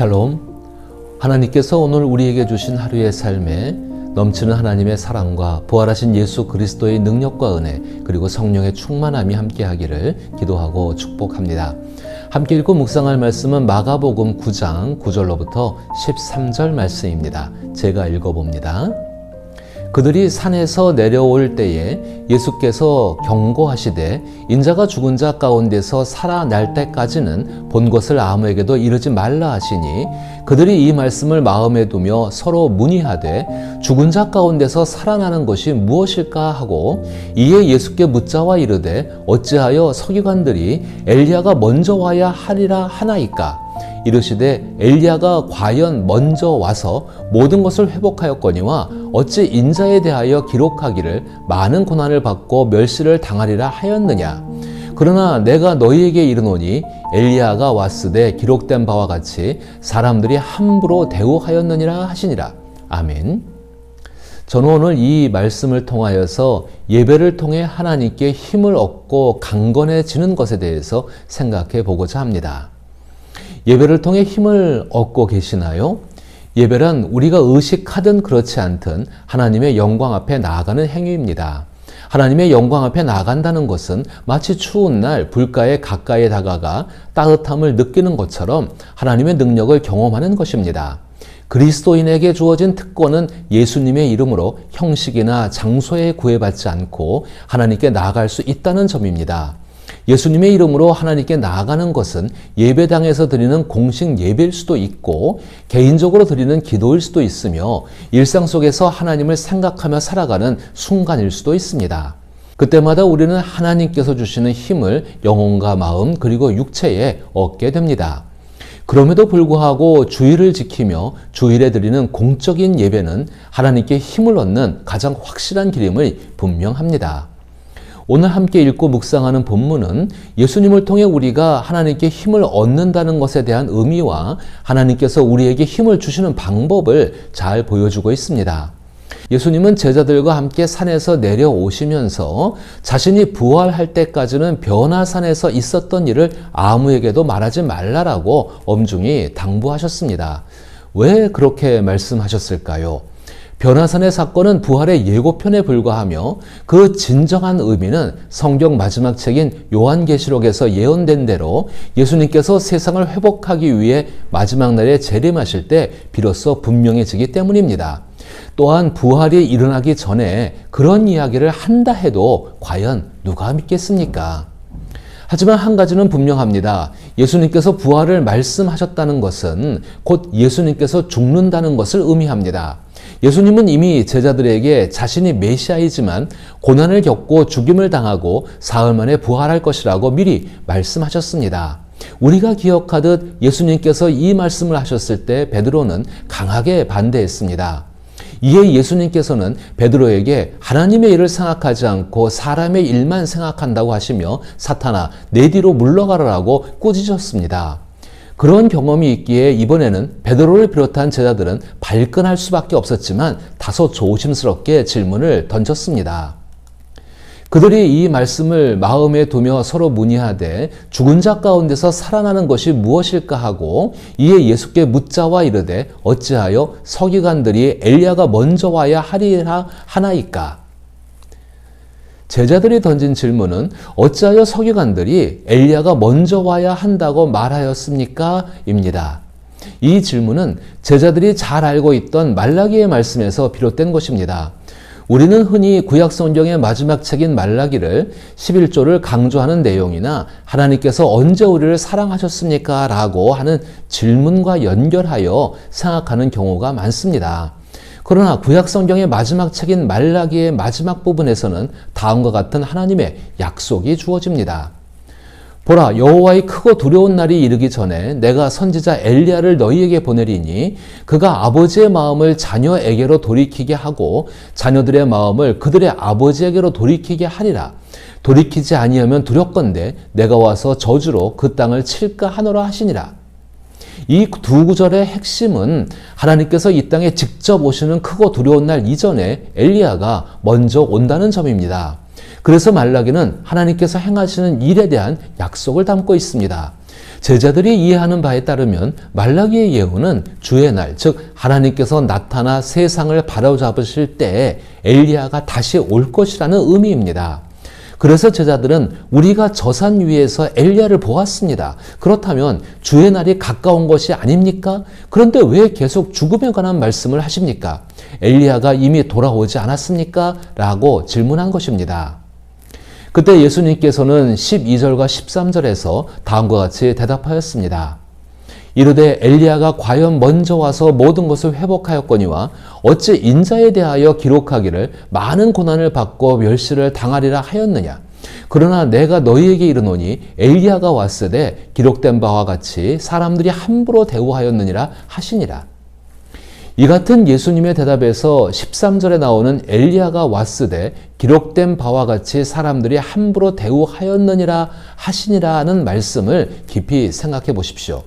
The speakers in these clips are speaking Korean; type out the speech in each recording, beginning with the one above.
샬롬. 하나님께서 오늘 우리에게 주신 하루의 삶에 넘치는 하나님의 사랑과 부활하신 예수 그리스도의 능력과 은혜 그리고 성령의 충만함이 함께하기를 기도하고 축복합니다. 함께 읽고 묵상할 말씀은 마가복음 9장 9절로부터 13절 말씀입니다. 제가 읽어봅니다. 그들이 산에서 내려올 때에 예수께서 경고하시되 인자가 죽은 자 가운데서 살아날 때까지는 본 것을 아무에게도 이르지 말라 하시니 그들이 이 말씀을 마음에 두며 서로 문의하되 죽은 자 가운데서 살아나는 것이 무엇일까 하고 이에 예수께 묻자와 이르되 어찌하여 서기관들이 엘리야가 먼저 와야 하리라 하나이까 이르시되 엘리야가 과연 먼저 와서 모든 것을 회복하였거니와 어찌 인자에 대하여 기록하기를 많은 고난을 받고 멸시를 당하리라 하였느냐 그러나 내가 너희에게 이르노니 엘리야가 왔으되 기록된 바와 같이 사람들이 함부로 대우하였느니라 하시니라 아멘. 저는 오늘 이 말씀을 통하여서 예배를 통해 하나님께 힘을 얻고 강건해지는 것에 대해서 생각해 보고자 합니다. 예배를 통해 힘을 얻고 계시나요? 예배란 우리가 의식하든 그렇지 않든 하나님의 영광 앞에 나아가는 행위입니다. 하나님의 영광 앞에 나간다는 것은 마치 추운 날 불가에 가까이 다가가 따뜻함을 느끼는 것처럼 하나님의 능력을 경험하는 것입니다. 그리스도인에게 주어진 특권은 예수님의 이름으로 형식이나 장소에 구애받지 않고 하나님께 나아갈 수 있다는 점입니다. 예수님의 이름으로 하나님께 나아가는 것은 예배당에서 드리는 공식 예배일 수도 있고 개인적으로 드리는 기도일 수도 있으며 일상 속에서 하나님을 생각하며 살아가는 순간일 수도 있습니다. 그때마다 우리는 하나님께서 주시는 힘을 영혼과 마음 그리고 육체에 얻게 됩니다. 그럼에도 불구하고 주일을 지키며 주일에 드리는 공적인 예배는 하나님께 힘을 얻는 가장 확실한 길임을 분명합니다. 오늘 함께 읽고 묵상하는 본문은 예수님을 통해 우리가 하나님께 힘을 얻는다는 것에 대한 의미와 하나님께서 우리에게 힘을 주시는 방법을 잘 보여주고 있습니다. 예수님은 제자들과 함께 산에서 내려오시면서 자신이 부활할 때까지는 변화산에서 있었던 일을 아무에게도 말하지 말라라고 엄중히 당부하셨습니다. 왜 그렇게 말씀하셨을까요? 변화산의 사건은 부활의 예고편에 불과하며 그 진정한 의미는 성경 마지막 책인 요한계시록에서 예언된 대로 예수님께서 세상을 회복하기 위해 마지막 날에 재림하실 때 비로소 분명해지기 때문입니다. 또한 부활이 일어나기 전에 그런 이야기를 한다 해도 과연 누가 믿겠습니까? 하지만 한 가지는 분명합니다. 예수님께서 부활을 말씀하셨다는 것은 곧 예수님께서 죽는다는 것을 의미합니다. 예수님은 이미 제자들에게 자신이 메시아이지만 고난을 겪고 죽임을 당하고 사흘 만에 부활할 것이라고 미리 말씀하셨습니다. 우리가 기억하듯 예수님께서 이 말씀을 하셨을 때 베드로는 강하게 반대했습니다. 이에 예수님께서는 베드로에게 하나님의 일을 생각하지 않고 사람의 일만 생각한다고 하시며 사탄아 내 뒤로 물러가라라고 꾸짖었습니다. 그런 경험이 있기에 이번에는 베드로를 비롯한 제자들은 발끈할 수밖에 없었지만 다소 조심스럽게 질문을 던졌습니다. 그들이 이 말씀을 마음에 두며 서로 문의하되 죽은 자 가운데서 살아나는 것이 무엇일까 하고 이에 예수께 묻자와 이르되 어찌하여 서기관들이 엘리야가 먼저 와야 하리라 하나이까 제자들이 던진 질문은 어찌하여 서기관들이 엘리야가 먼저 와야 한다고 말하였습니까? 입니다. 이 질문은 제자들이 잘 알고 있던 말라기의 말씀에서 비롯된 것입니다. 우리는 흔히 구약 성경의 마지막 책인 말라기를 11조를 강조하는 내용이나 하나님께서 언제 우리를 사랑하셨습니까? 라고 하는 질문과 연결하여 생각하는 경우가 많습니다. 그러나 구약 성경의 마지막 책인 말라기의 마지막 부분에서는 다음과 같은 하나님의 약속이 주어집니다. 보라 여호와의 크고 두려운 날이 이르기 전에 내가 선지자 엘리야를 너희에게 보내리니 그가 아버지의 마음을 자녀에게로 돌이키게 하고 자녀들의 마음을 그들의 아버지에게로 돌이키게 하리라 돌이키지 아니하면 두렵건대 내가 와서 저주로 그 땅을 칠까 하노라 하시니라 이 두 구절의 핵심은 하나님께서 이 땅에 직접 오시는 크고 두려운 날 이전에 엘리야가 먼저 온다는 점입니다. 그래서 말라기는 하나님께서 행하시는 일에 대한 약속을 담고 있습니다. 제자들이 이해하는 바에 따르면 말라기의 예언은 주의 날, 즉 하나님께서 나타나 세상을 바로잡으실 때에 엘리야가 다시 올 것이라는 의미입니다. 그래서 제자들은 우리가 저산 위에서 엘리야를 보았습니다. 그렇다면 주의 날이 가까운 것이 아닙니까? 그런데 왜 계속 죽음에 관한 말씀을 하십니까? 엘리야가 이미 돌아오지 않았습니까? 라고 질문한 것입니다. 그때 예수님께서는 12절과 13절에서 다음과 같이 대답하였습니다. 이르되 엘리야가 과연 먼저 와서 모든 것을 회복하였거니와 어찌 인자에 대하여 기록하기를 많은 고난을 받고 멸시를 당하리라 하였느냐 그러나 내가 너희에게 이르노니 엘리야가 왔으되 기록된 바와 같이 사람들이 함부로 대우하였느니라 하시니라 이 같은 예수님의 대답에서 13절에 나오는 엘리야가 왔으되 기록된 바와 같이 사람들이 함부로 대우하였느니라 하시니라는 말씀을 깊이 생각해 보십시오.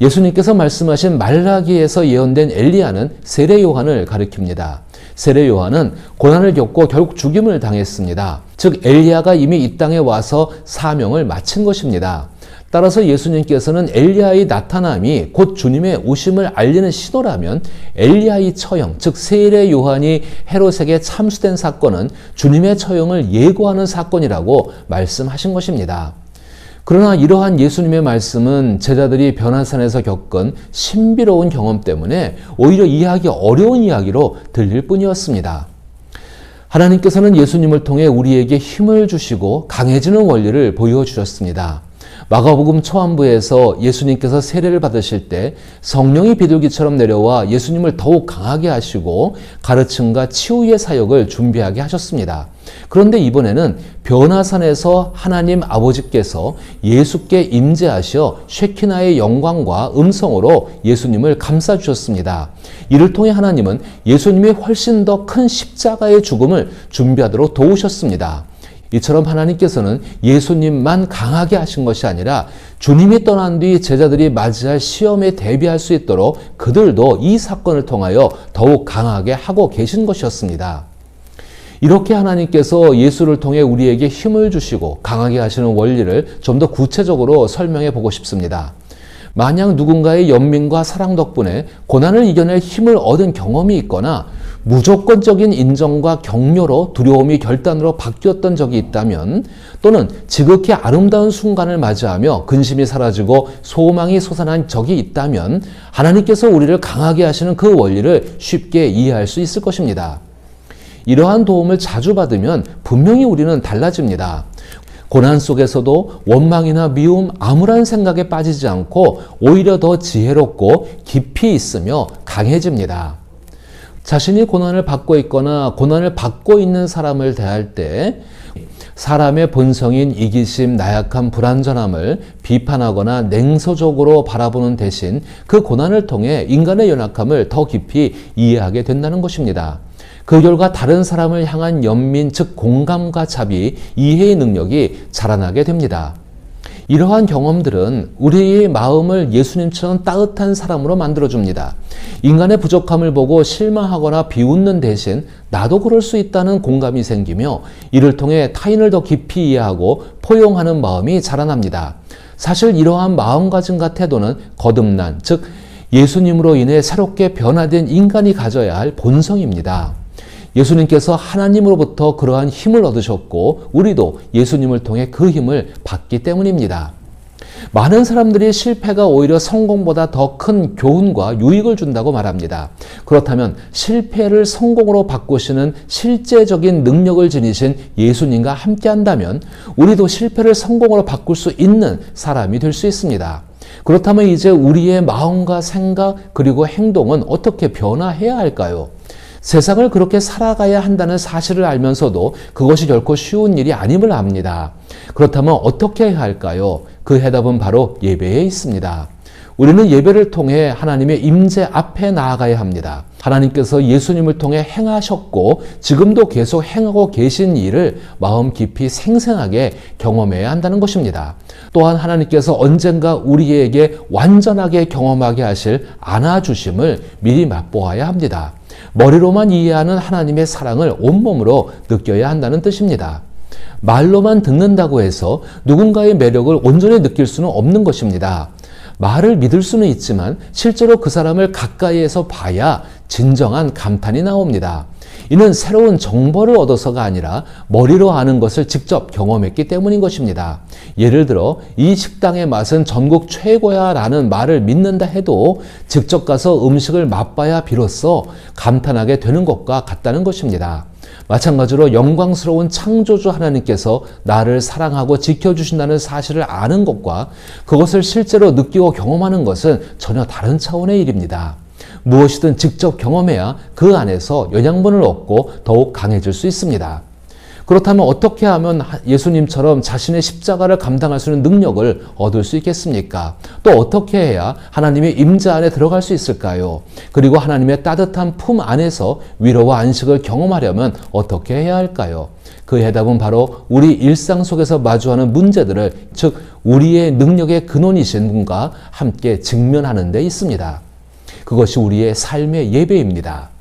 예수님께서 말씀하신 말라기에서 예언된 엘리야는 세례 요한을 가리킵니다. 세례 요한은 고난을 겪고 결국 죽임을 당했습니다. 즉 엘리야가 이미 이 땅에 와서 사명을 마친 것입니다. 따라서 예수님께서는 엘리야의 나타남이 곧 주님의 오심을 알리는 신호라면 엘리야의 처형, 즉 세례 요한이 헤롯에게 참수된 사건은 주님의 처형을 예고하는 사건이라고 말씀하신 것입니다. 그러나 이러한 예수님의 말씀은 제자들이 변화산에서 겪은 신비로운 경험 때문에 오히려 이해하기 어려운 이야기로 들릴 뿐이었습니다. 하나님께서는 예수님을 통해 우리에게 힘을 주시고 강해지는 원리를 보여주셨습니다. 마가복음 초안부에서 예수님께서 세례를 받으실 때 성령이 비둘기처럼 내려와 예수님을 더욱 강하게 하시고 가르침과 치유의 사역을 준비하게 하셨습니다. 그런데 이번에는 변화산에서 하나님 아버지께서 예수께 임재하셔 쉐키나의 영광과 음성으로 예수님을 감싸 주셨습니다. 이를 통해 하나님은 예수님이 훨씬 더 큰 십자가의 죽음을 준비하도록 도우셨습니다. 이처럼 하나님께서는 예수님만 강하게 하신 것이 아니라 주님이 떠난 뒤 제자들이 맞이할 시험에 대비할 수 있도록 그들도 이 사건을 통하여 더욱 강하게 하고 계신 것이었습니다. 이렇게 하나님께서 예수를 통해 우리에게 힘을 주시고 강하게 하시는 원리를 좀 더 구체적으로 설명해 보고 싶습니다. 만약 누군가의 연민과 사랑 덕분에 고난을 이겨낼 힘을 얻은 경험이 있거나 무조건적인 인정과 격려로 두려움이 결단으로 바뀌었던 적이 있다면 또는 지극히 아름다운 순간을 맞이하며 근심이 사라지고 소망이 솟아난 적이 있다면 하나님께서 우리를 강하게 하시는 그 원리를 쉽게 이해할 수 있을 것입니다. 이러한 도움을 자주 받으면 분명히 우리는 달라집니다. 고난 속에서도 원망이나 미움, 암울한 생각에 빠지지 않고 오히려 더 지혜롭고 깊이 있으며 강해집니다. 자신이 고난을 받고 있거나 고난을 받고 있는 사람을 대할 때 사람의 본성인 이기심, 나약함, 불완전함을 비판하거나 냉소적으로 바라보는 대신 그 고난을 통해 인간의 연약함을 더 깊이 이해하게 된다는 것입니다. 그 결과 다른 사람을 향한 연민, 즉 공감과 자비, 이해의 능력이 자라나게 됩니다. 이러한 경험들은 우리의 마음을 예수님처럼 따뜻한 사람으로 만들어줍니다. 인간의 부족함을 보고 실망하거나 비웃는 대신 나도 그럴 수 있다는 공감이 생기며 이를 통해 타인을 더 깊이 이해하고 포용하는 마음이 자라납니다. 사실 이러한 마음가짐과 태도는 거듭난, 즉 예수님으로 인해 새롭게 변화된 인간이 가져야 할 본성입니다. 예수님께서 하나님으로부터 그러한 힘을 얻으셨고 우리도 예수님을 통해 그 힘을 받기 때문입니다. 많은 사람들이 실패가 오히려 성공보다 더 큰 교훈과 유익을 준다고 말합니다. 그렇다면 실패를 성공으로 바꾸시는 실제적인 능력을 지니신 예수님과 함께 한다면 우리도 실패를 성공으로 바꿀 수 있는 사람이 될 수 있습니다. 그렇다면 이제 우리의 마음과 생각 그리고 행동은 어떻게 변화해야 할까요? 세상을 그렇게 살아가야 한다는 사실을 알면서도 그것이 결코 쉬운 일이 아님을 압니다. 그렇다면 어떻게 해야 할까요? 그 해답은 바로 예배에 있습니다. 우리는 예배를 통해 하나님의 임재 앞에 나아가야 합니다. 하나님께서 예수님을 통해 행하셨고 지금도 계속 행하고 계신 일을 마음 깊이 생생하게 경험해야 한다는 것입니다. 또한 하나님께서 언젠가 우리에게 완전하게 경험하게 하실 안아주심을 미리 맛보아야 합니다. 머리로만 이해하는 하나님의 사랑을 온몸으로 느껴야 한다는 뜻입니다. 말로만 듣는다고 해서 누군가의 매력을 온전히 느낄 수는 없는 것입니다. 말을 믿을 수는 있지만 실제로 그 사람을 가까이에서 봐야 진정한 감탄이 나옵니다. 이는 새로운 정보를 얻어서가 아니라 머리로 아는 것을 직접 경험했기 때문인 것입니다. 예를 들어 이 식당의 맛은 전국 최고야 라는 말을 믿는다 해도 직접 가서 음식을 맛봐야 비로소 감탄하게 되는 것과 같다는 것입니다. 마찬가지로 영광스러운 창조주 하나님께서 나를 사랑하고 지켜주신다는 사실을 아는 것과 그것을 실제로 느끼고 경험하는 것은 전혀 다른 차원의 일입니다. 무엇이든 직접 경험해야 그 안에서 영양분을 얻고 더욱 강해질 수 있습니다. 그렇다면 어떻게 하면 예수님처럼 자신의 십자가를 감당할 수 있는 능력을 얻을 수 있겠습니까? 또 어떻게 해야 하나님의 임자 안에 들어갈 수 있을까요? 그리고 하나님의 따뜻한 품 안에서 위로와 안식을 경험하려면 어떻게 해야 할까요? 그 해답은 바로 우리 일상 속에서 마주하는 문제들을 즉 우리의 능력의 근원이신 분과 함께 직면하는 데 있습니다. 그것이 우리의 삶의 예배입니다.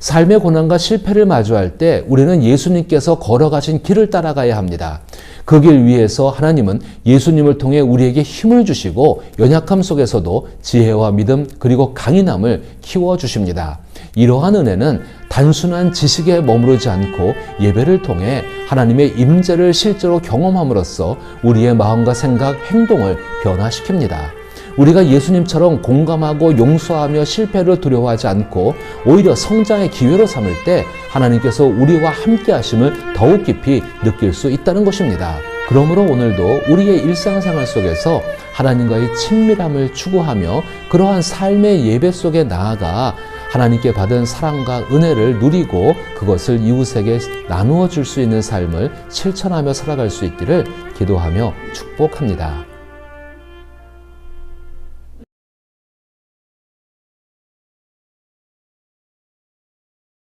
삶의 고난과 실패를 마주할 때 우리는 예수님께서 걸어가신 길을 따라가야 합니다. 그 길 위에서 하나님은 예수님을 통해 우리에게 힘을 주시고 연약함 속에서도 지혜와 믿음 그리고 강인함을 키워 주십니다. 이러한 은혜는 단순한 지식에 머무르지 않고 예배를 통해 하나님의 임재를 실제로 경험함으로써 우리의 마음과 생각, 행동을 변화시킵니다. 우리가 예수님처럼 공감하고 용서하며 실패를 두려워하지 않고 오히려 성장의 기회로 삼을 때 하나님께서 우리와 함께 하심을 더욱 깊이 느낄 수 있다는 것입니다. 그러므로 오늘도 우리의 일상생활 속에서 하나님과의 친밀함을 추구하며 그러한 삶의 예배 속에 나아가 하나님께 받은 사랑과 은혜를 누리고 그것을 이웃에게 나누어 줄 수 있는 삶을 실천하며 살아갈 수 있기를 기도하며 축복합니다.